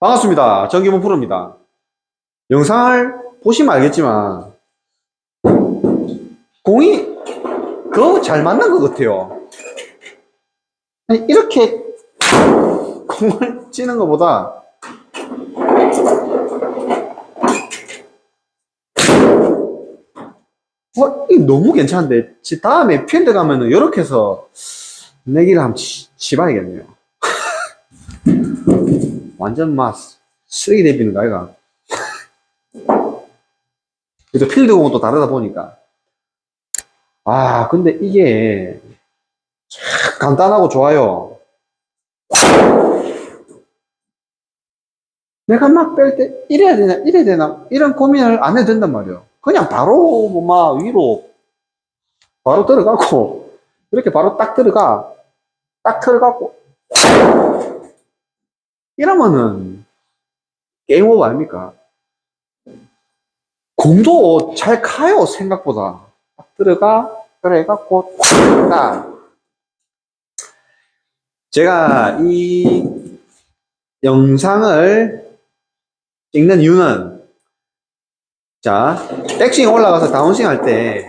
반갑습니다. 전기문 프로입니다. 영상을 보시면 알겠지만, 공이 더잘 맞는 것 같아요. 이렇게 공을 치는 것보다, 어, 이 너무 괜찮은데, 지- 다음에 필드 가면은 이렇게 해서 내기를 한번 치, 치봐야겠네요. 완전 막 쓰레기 대비는 거 아이가? 그래도 필드 공은 또 다르다 보니까. 아, 근데 이게 참 간단하고 좋아요. 내가 막 뺄 때 이래야 되나, 이래야 되나, 이런 고민을 안 해도 된단 말이에요. 그냥 바로 뭐막 위로 바로 들어가고, 이렇게 바로 딱 들어가, 딱 들어가고, 이러면은 게임 오버 아닙니까? 공도 잘 가요, 생각보다. 딱 들어가, 그래, 해갖고, 딱. 제가 이 영상을 찍는 이유는, 자, 백스윙 올라가서 다운스윙 할 때,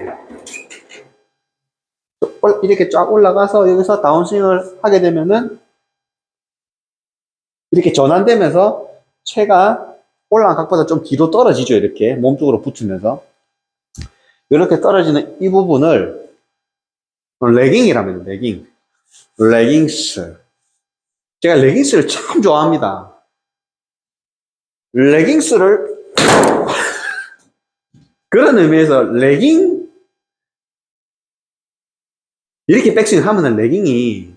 이렇게 쫙 올라가서 여기서 다운스윙을 하게 되면은, 이렇게 전환되면서 채가 올라간 각보다 좀 뒤로 떨어지죠. 이렇게 몸쪽으로 붙으면서 이렇게 떨어지는 이 부분을 레깅이라면 레깅 레깅스 제가 레깅스를 참 좋아합니다. 레깅스를 그런 의미에서 레깅 이렇게 백스윙 하면은 레깅이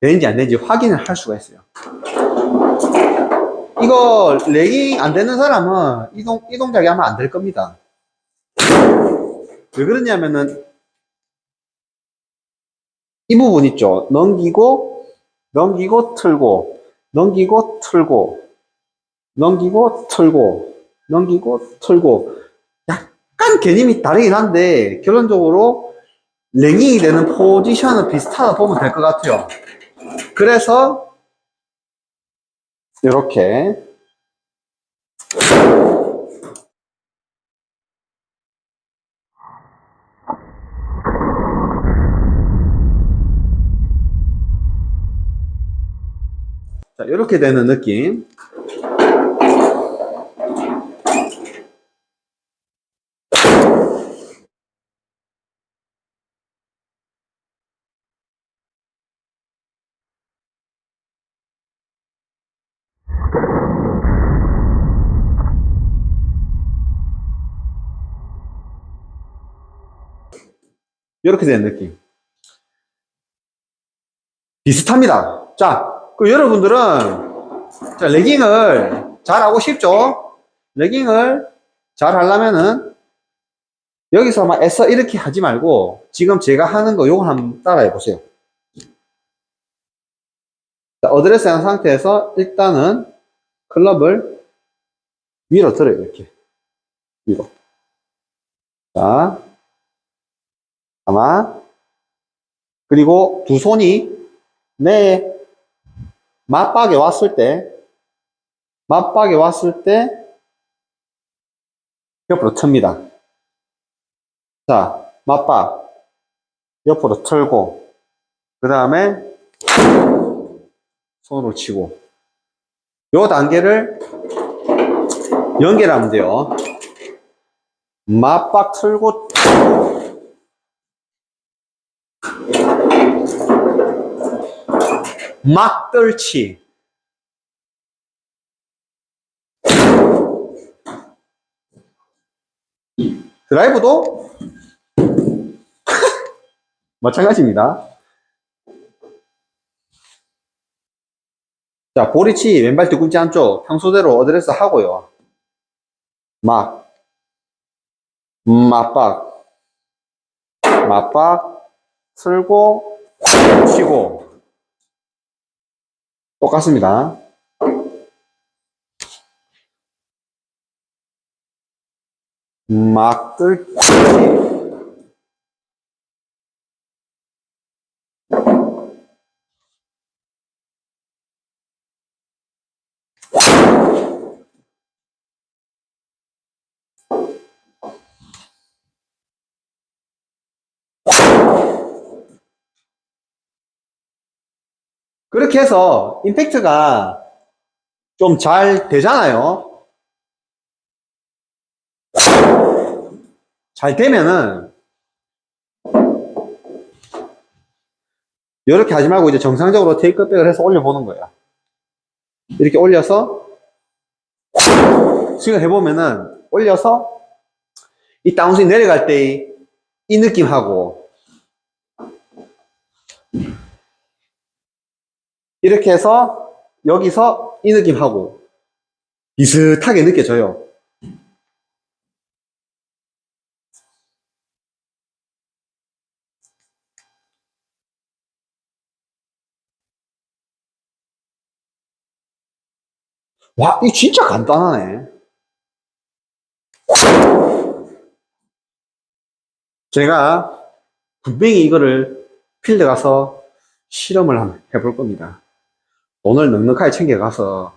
되는지 안 되는지 확인을 할 수가 있어요. 이거 레깅 안 되는 사람은 이, 동, 이 동작이 하면 안 될 겁니다. 왜 그러냐면은 이 부분 있죠. 넘기고 넘기고 틀고 넘기고 틀고 넘기고 틀고 넘기고 틀고 약간 개념이 다르긴 한데 결론적으로 레깅이 되는 포지션은 비슷하다 보면 될 것 같아요. 그래서 이렇게. 자 이렇게 되는 느낌 이렇게 되는 느낌. 비슷합니다. 자 그 여러분들은 자, 레깅을 잘 하고 싶죠? 레깅을 잘 하려면은 여기서 막 애써 이렇게 하지 말고 지금 제가 하는 거 요거 한번 따라해 보세요. 자, 어드레스 한 상태에서 일단은 클럽을 위로 들어요 이렇게. 위로. 자 아마 그리고 두 손이 내 맞박에 왔을 때 맞박에 왔을 때 옆으로 틉니다. 자, 맞박 옆으로 틀고 그 다음에 손으로 치고 요 단계를 연결하면 돼요. 맞박 틀고 막떨치 드라이브도 마찬가지입니다. 자, 보리치 왼발 뒤꿈치 한쪽 평소대로 어드레스 하고요. 막, 맞박, 맞박, 틀고, 치고, 똑같습니다. 막들 그렇게 해서 임팩트가 좀 잘 되잖아요. 잘 되면은 이렇게 하지 말고 이제 정상적으로 테이크백을 해서 올려보는 거예요. 이렇게 올려서 스윙을 해보면은 올려서 이 다운스윙 내려갈 때 이 느낌하고 이렇게 해서 여기서 이 느낌하고 비슷하게 느껴져요. 와, 이거 진짜 간단하네. 제가 분명히 이거를 필드 가서 실험을 한번 해볼 겁니다. 돈을 넉넉하게 챙겨가서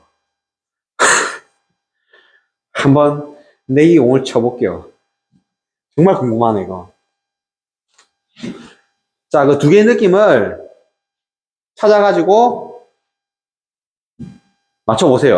한번 내기공을 쳐볼게요. 정말 궁금하네, 이거. 자, 그 두 개의 느낌을 찾아가지고 맞춰보세요.